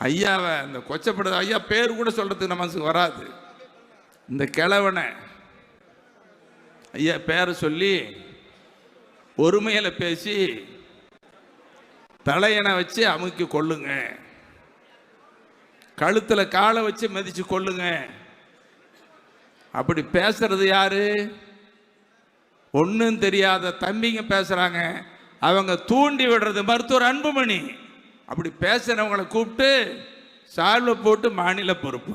ஐயாவை இந்த கொச்சப்படுது ஐயா பேர் கூட சொல்றதுக்கு நமக்கு வராது. இந்த கிழவனை ஐயா பேரை சொல்லி ஒருமையில் பேசி தலையனை வச்சு அமுக்கி கொள்ளுங்க கழுத்தில் காலை வச்சு மிதிச்சு கொள்ளுங்க அப்படி பேசுறது யாரு? ஒன்றும் தெரியாத தம்பிங்க பேசுறாங்க. அவங்க தூண்டி விடுறது மருத்துவர் அன்புமணி. அப்படி பேசுறவங்களை கூப்பிட்டு சால்வை போட்டு மாநில பொறுப்பு.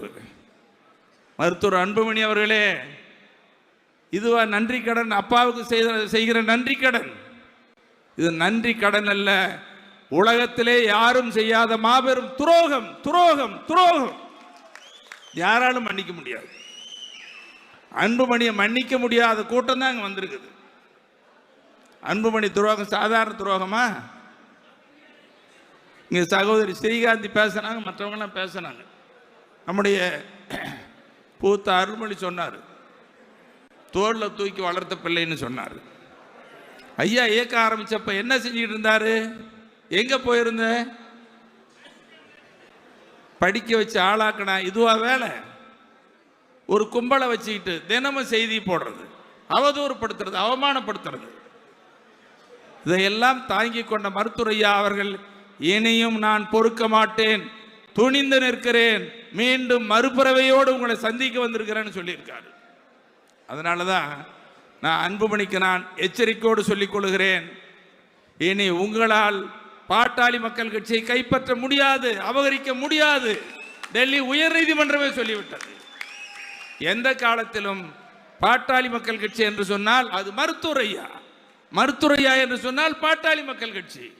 மருத்துவர் அன்புமணி அவர்களே இதுவா நன்றி கடன் அப்பாவுக்கு செய்த செய்கிற நன்றி கடன். இது நன்றி கடன் அல்ல உலகத்திலே யாரும் செய்யாத மாபெரும் துரோகம் துரோகம் துரோகம். யாராலும் மன்னிக்க முடியாது. அன்புமணியை மன்னிக்க முடியாத கூட்டம் தான் அங்கே வந்திருக்குது. அன்புமணி துரோகம் சாதாரண துரோகமா? இங்கே சகோதரி ஸ்ரீகாந்தி பேசுனாங்க மற்றவங்களாம் பேசுனாங்க. நம்முடைய பூத்த அருள்மொழி சொன்னார். தோளில் தூக்கி வளர்த்த பிள்ளைன்னு சொன்னார். ஐயா இயக்க ஆரம்பிச்சப்ப என்ன செஞ்சுட்டு இருந்தாரு? எங்க போயிருந்த? படிக்க வச்சு ஆளாக்கினா இதுவா வேலை? ஒரு கும்பலை வச்சுக்கிட்டு தினமும் செய்தி போடுறது அவதூறுப்படுத்துறது அவமானப்படுத்துறது. இதையெல்லாம் தாங்கி கொண்ட மருத்துவரையா அவர்கள் இனியும் நான் பொறுக்க மாட்டேன். துணிந்து நிற்கிறேன். மீண்டும் மறுபிறவையோடு உங்களை சந்திக்க வந்திருக்கிறேன்னு சொல்லியிருக்காரு. அதனால தான் நான் அன்புமணிக்கு நான் எச்சரிக்கையோடு சொல்லிக் கொள்கிறேன். இனி உங்களால் பாட்டாளி மக்கள் கட்சியை கைப்பற்ற முடியாது அபகரிக்க முடியாது. டெல்லி உயர் நீதிமன்றமே சொல்லிவிட்டது. எந்த காலத்திலும் பாட்டாளி மக்கள் கட்சி என்று சொன்னால் அது மருத்துவரையா? மருத்துவரையா என்று சொன்னால் பாட்டாளி மக்கள் கட்சி.